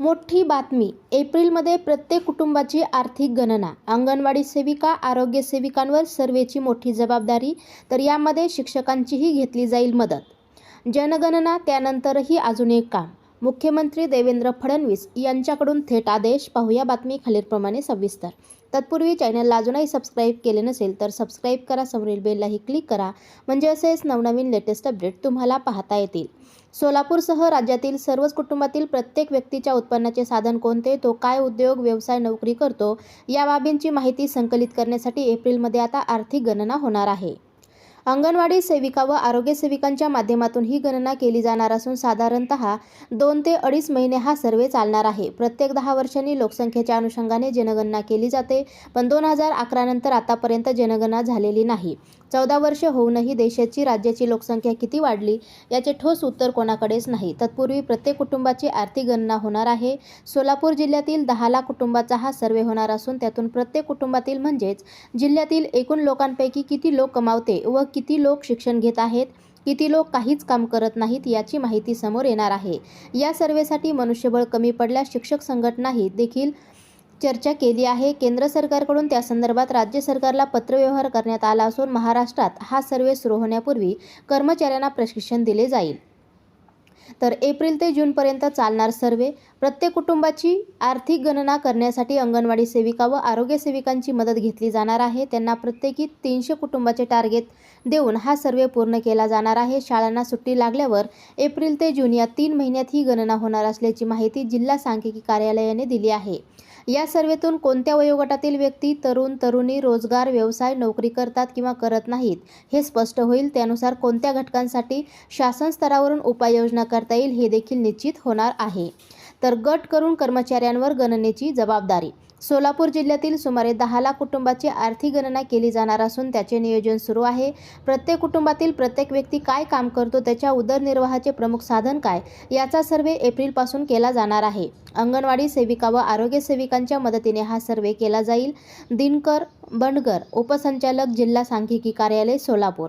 मोठी बातमी. एप्रिलमध्ये प्रत्येक कुटुंबाची आर्थिक गणना. अंगणवाडी सेविका आरोग्य सेविकांवर सर्वेची मोठी जबाबदारी तर यामध्ये शिक्षकांचीही घेतली जाईल मदत. जनगणना त्यानंतरही अजून एक काम. मुख्यमंत्री देवेंद्र फडणवीस यांच्याकडून थेट आदेश. पाहूया बातमी खालीलप्रमाणे सविस्तर. तत्पूर्वी चॅनलला अजूनही सबस्क्राईब केले नसेल तर सबस्क्राईब करा. समोरील बेललाही क्लिक करा. म्हणजे असेच नवनवीन लेटेस्ट अपडेट तुम्हाला पाहता येतील. सोलापूरसह राज्यातील सर्वच कुटुंबातील प्रत्येक व्यक्तीच्या उत्पन्नाचे साधन कोणते? तो काय उद्योग व्यवसाय नोकरी करतो? या बाबींची माहिती संकलित करण्यासाठी एप्रिलमध्ये आता आर्थिक गणना होणार आहे. अंगणवाडी सेविका व आरोग्य सेविकांच्या माध्यमातून ही गणना केली जाणार असून साधारणत दोन ते अडीच महिने हा सर्वे चालणार आहे. प्रत्येक दहा वर्षांनी लोकसंख्येच्या अनुषंगाने जनगणना केली जाते पण दोन हजार अकरा नंतर आतापर्यंत जनगणना झालेली नाही. चौदा वर्ष होऊनही देशाची राज्याची लोकसंख्या किती वाढली याचे ठोस उत्तर कोणाकडेच नाही. तत्पूर्वी प्रत्येक कुटुंबाची आर्थिक गणना होणार आहे. सोलापूर जिल्ह्यातील दहा लाख कुटुंबाचा हा सर्वे होणार असून त्यातून प्रत्येक कुटुंबातील म्हणजेच जिल्ह्यातील एकूण लोकांपैकी किती लोक कमावते व किती लोक शिक्षण घेत आहेत किती लोक काहीच काम करत नाहीत याची माहिती समोर येणार आहे. या सर्वेसाठी मनुष्यबळ कमी पडल्यास शिक्षक संघटनाही देखील चर्चा केली आहे. केंद्र सरकारकडून त्या संदर्भात राज्य सरकारला पत्रव्यवहार करण्यात आला असून महाराष्ट्रात हा सर्वे सुरू होण्यापूर्वी कर्मचाऱ्यांना प्रशिक्षण दिले जाईल. तर एप्रिल ते जूनपर्यंत चालणार सर्वे. प्रत्येक कुटुंबाची आर्थिक गणना करण्यासाठी अंगणवाडी सेविका व आरोग्य सेविकांची मदत घेतली जाणार आहे. त्यांना प्रत्येकी तीनशे कुटुंबाचे टार्गेट देऊन हा सर्वे पूर्ण केला जाणार आहे. शाळांना सुट्टी लागल्यावर एप्रिल ते जून या तीन महिन्यात ही गणना होणार असल्याची माहिती जिल्हा सांख्यिकी कार्यालयाने दिली आहे. या सर्वेतून कोणत्या वयोगटातील व्यक्ती तरुण तरुणी रोजगार व्यवसाय नोकरी करतात किंवा करत नाहीत हे स्पष्ट होईल. त्यानुसार कोणत्या घटकांसाठी शासन स्तरावरून उपाययोजना करता येईल हे देखील निश्चित होणार आहे. तर गट करून कर्मचाऱ्यांवर गणनेची जबाबदारी. सोलापूर जिल्ह्यातील सुमारे दहा लाख कुटुंबाची आर्थिक गणना केली जाणार असून त्याचे नियोजन सुरू आहे. प्रत्येक कुटुंबातील प्रत्येक व्यक्ती काय काम करतो त्याच्या उदरनिर्वाहाचे प्रमुख साधन काय याचा सर्वे एप्रिलपासून केला जाणार आहे. अंगणवाडी सेविका व आरोग्य सेविकांच्या मदतीने हा सर्वे केला जाईल. दिनकर बंडगर उपसंचालक जिल्हा सांख्यिकी कार्यालय सोलापूर.